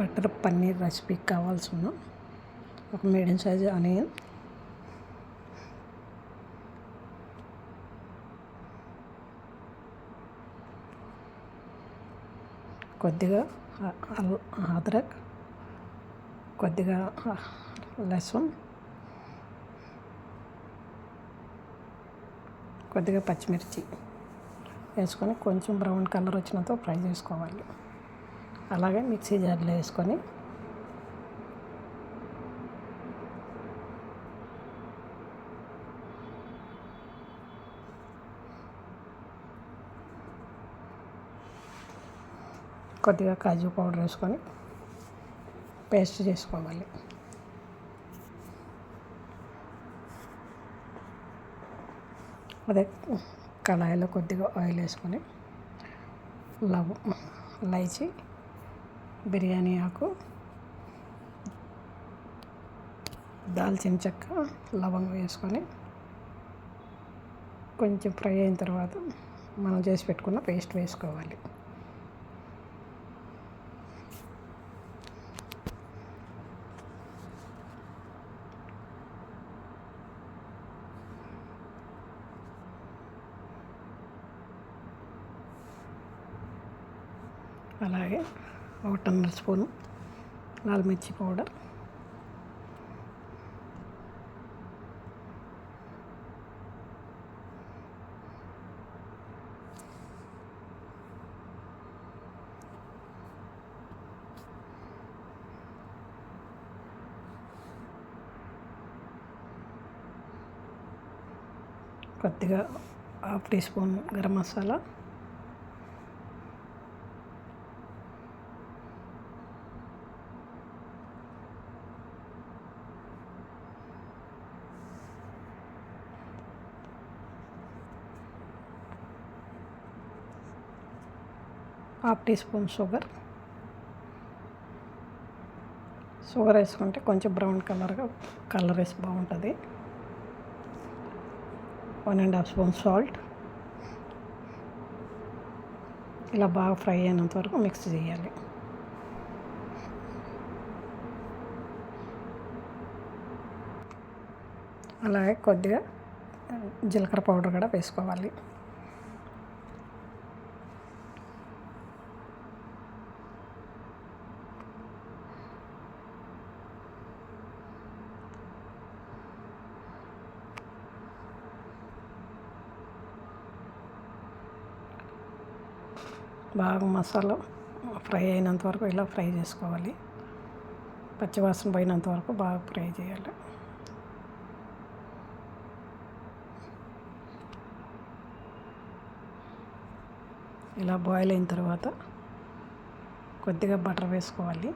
Butter paneer రెసిపీకి కావాల్సిన ఒక medium size onion. కొద్దిగా అల్- అదరక్ కొద్దిగా లసం కొద్దిగా పచ్చిమిర్చి వేసుకొని కొంచెం బ్రౌన్ కలర్ వచ్చినంత ఫ్రై చేసుకోవాలి. అలాగే మిక్సీ జార్లో వేసుకొని కొద్దిగా కాజు పౌడర్ వేసుకొని పేస్ట్ చేసుకోవాలి. అదే కళాయిలో కొద్దిగా ఆయిల్ వేసుకొని లవ్ లైచి బిర్యానీ ఆకు దాల్చిన చెక్క లవంగం వేసుకొని కొంచెం ఫ్రై అయిన తర్వాత మనం చేసి పెట్టుకున్న పేస్ట్ వేసుకోవాలి. అలాగే ఒకటిన్నర స్పూను లాల్ మిర్చి పౌడర్ కొద్దిగా half teaspoon garam masala half teaspoon sugar. Sugar వేసుకుంటే కొంచెం బ్రౌన్ కలర్గా కలర్ వేసి బాగుంటుంది. One and half spoon salt. ఇలా బాగా ఫ్రై అయినంత వరకు మిక్స్ చేయాలి. అలాగే కొద్దిగా జీలకర్ర పౌడర్ కూడా వేసుకోవాలి. బాగా మసాలా ఫ్రై అయినంత వరకు ఇలా ఫ్రై చేసుకోవాలి. పచ్చివాసన పోయినంత వరకు బాగా ఫ్రై చేయాలి. ఇలా బాయిల్ అయిన తర్వాత కొద్దిగా బటర్ వేసుకోవాలి.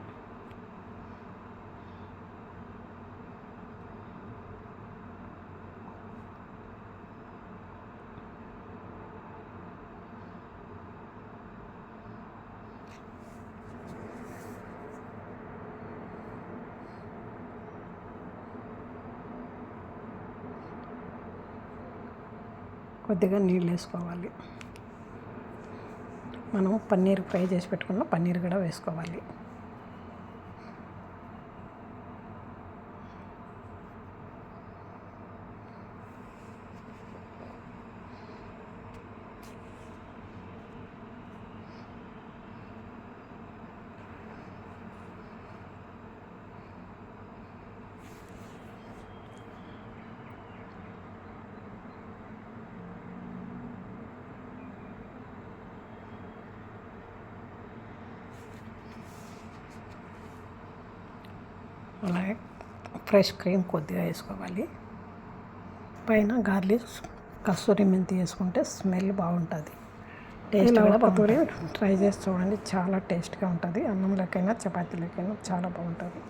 కొద్దిగా నీళ్ళు వేసుకోవాలి. మనం పన్నీర్ ఫ్రై చేసి పెట్టుకున్న పన్నీర్ కూడా వేసుకోవాలి. అలాగే ఫ్రెష్ క్రీమ్ కొద్దిగా వేసుకోవాలి. పైన గార్లిక్ కస్తూరి మెంతి వేసుకుంటే స్మెల్ బాగుంటుంది. టేస్ట్ కూడా పతూరి ట్రై చేసి చూడండి చాలా టేస్ట్గా ఉంటుంది. అన్నంలోకైనా చపాతీలోకైనా చాలా బాగుంటుంది.